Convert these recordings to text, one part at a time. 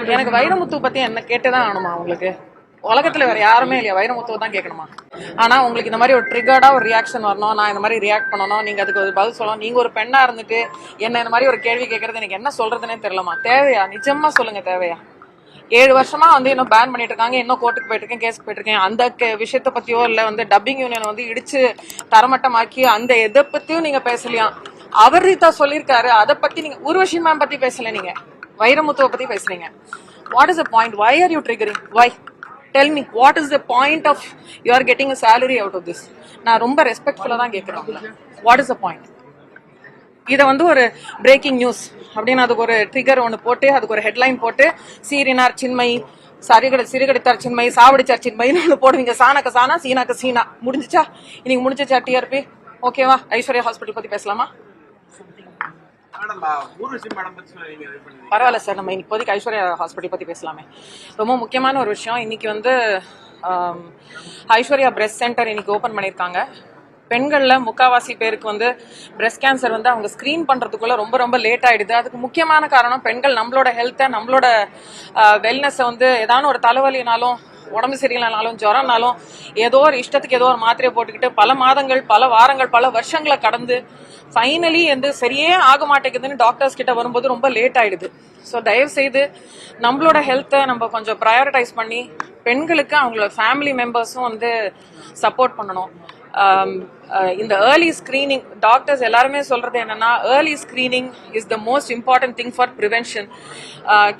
எனக்கு வைரமுத்து பத்தி என்ன கேட்டுதான் ஆகணுமா உங்களுக்கு? உலகத்துல வேற யாருமே இல்லையா? வைரமுத்துவை தான் கேட்கணுமா? ஆனா உங்களுக்கு இந்த மாதிரி ஒரு ட்ரிகர்டா ஒரு ரியாக்ஷன் வரணும் நான் இந்த மாதிரி ரியாக்ட் பண்ணணும் நீங்க அதுக்கு ஒரு பதில் சொல்லணும் நீங்க ஒரு பெண்ணா இருந்துட்டு என்ன இந்த மாதிரி ஒரு கேள்வி கேட்கறது எனக்கு என்ன சொல்றதுனே தெரியலமா? தேவையா? நிஜமா சொல்லுங்க தேவையா? ஏழு வருஷமா வந்து இன்னும் பேன் பண்ணிட்டு இருக்காங்க இன்னும் கோர்ட்டுக்கு போயிட்டு இருக்கேன் கேஸ்க்கு போயிட்டு இருக்கேன். அந்த விஷயத்த பத்தியோ இல்ல வந்து டப்பிங் யூனியன் வந்து இடிச்சு தரமட்டமாக்கி அந்த எதை பத்தியும் நீங்க பேசலையா? அவர் தான் சொல்லியிருக்காரு அதை பத்தி நீங்க ஊர்வஷி மேம் பத்தி பேசல நீங்க. வைரமுத்துவ பத்தி பேசுறீங்க. What is the point why are you triggering why tell me what is the point of you are getting salary out of this நான் ரொம்ப ரெஸ்பெக்ட்ஃபுல்லாக தான் கேட்குறேன் வாட் இஸ் த பாயிண்ட் இதை வந்து ஒரு பிரேக்கிங் நியூஸ் அப்படின்னு அதுக்கு ஒரு ட்ரிகர் ஒன்று போட்டு அதுக்கு ஒரு ஹெட்லைன் போட்டு சீரினார் சின்மை சரிகடை சிறுகடித்தார் சின்மை சாவடிச்சார் சின்மைன்னு ஒன்று போடுவீங்க. சாணக்க சானா சீனாக்க சீனா. முடிஞ்சிச்சா? இன்னைக்கு முடிஞ்சிச்சா டிஆர்பி ஓகேவா ஐஸ்வர்யா ஹாஸ்பிட்டல் பத்தி பேசலாமா? பரவாயில்ல சார் நம்ம இப்போதைக்கு ஐஸ்வர்யா ஹாஸ்பிட்டல் பத்தி பேசலாமே. ரொம்ப முக்கியமான ஒரு விஷயம். இன்னைக்கு வந்து ஐஸ்வர்யா பிரெஸ்ட் சென்டர் இன்னைக்கு ஓபன் பண்ணியிருக்காங்க. பெண்களில் முக்காவாசி பேருக்கு வந்து பிரெஸ்ட் கேன்சர் வந்து அவங்க ஸ்க்ரீன் பண்ணுறதுக்குள்ளே ரொம்ப ரொம்ப லேட் ஆகிடுது அதுக்கு முக்கியமான காரணம் பெண்கள் நம்மளோட ஹெல்த்தை நம்மளோட வெல்னஸை வந்து ஏதாவது ஒரு தலைவலினாலும் உடம்பு சரியில்லைனாலும் ஜுரம்னாலும் ஏதோ ஒரு இஷ்டத்துக்கு ஏதோ ஒரு மாத்திரையை போட்டுக்கிட்டு பல மாதங்கள் பல வாரங்கள் பல வருஷங்களை கடந்து ஃபைனலி வந்து சரியே ஆக மாட்டேங்குதுன்னு டாக்டர்ஸ் கிட்ட வரும்போது ரொம்ப லேட் ஆயிடுது. ஸோ தயவு செய்து நம்மளோட ஹெல்த்தை நம்ம கொஞ்சம் ப்ரையாரிட்டைஸ் பண்ணி பெண்களுக்கு அவங்களோட ஃபேமிலி மெம்பர்ஸும் வந்து சப்போர்ட் பண்ணணும். இந்த ஏர்லி ஸ்கிரீனிங் டாக்டர்ஸ் எல்லாருமே சொல்றது என்னன்னா early screening is the most important thing for prevention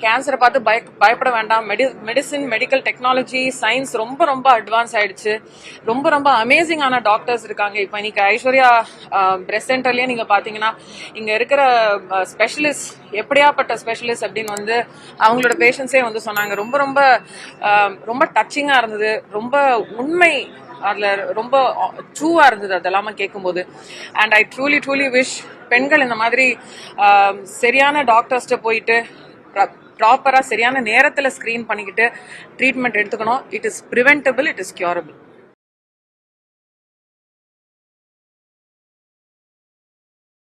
கேன்சரை பார்த்து பய பயப்பட வேண்டாம். மெடி மெடிசின் மெடிக்கல் டெக்னாலஜி சயின்ஸ் ரொம்ப ரொம்ப அட்வான்ஸ் ஆயிடுச்சு. ரொம்ப ரொம்ப அமேசிங்கான டாக்டர்ஸ் இருக்காங்க. இப்போ இன்னைக்கு ஐஸ்வர்யா பிரெஸ்ட் சென்டர்லேயே நீங்கள் பார்த்தீங்கன்னா இங்கே இருக்கிற uh, ஸ்பெஷலிஸ்ட் எப்படியாப்பட்ட ஸ்பெஷலிஸ்ட் அப்படின்னு வந்து அவங்களோட பேஷண்ட்ஸே வந்து சொன்னாங்க. ரொம்ப ரொம்ப um, ரொம்ப டச்சிங்காக இருந்தது. ரொம்ப உண்மை அதில் ரொம்ப ட்ரூவாக இருந்தது அதெல்லாம கேட்கும்போது and I truly truly wish பெண்கள் இந்த மாதிரி சரியான டாக்டர்ஸ்ட்ட போயிட்டு ப்ராப்பராக சரியான நேரத்தில் ஸ்க்ரீன் பண்ணிக்கிட்டு ட்ரீட்மெண்ட் எடுத்துக்கணும். It is preventable it is curable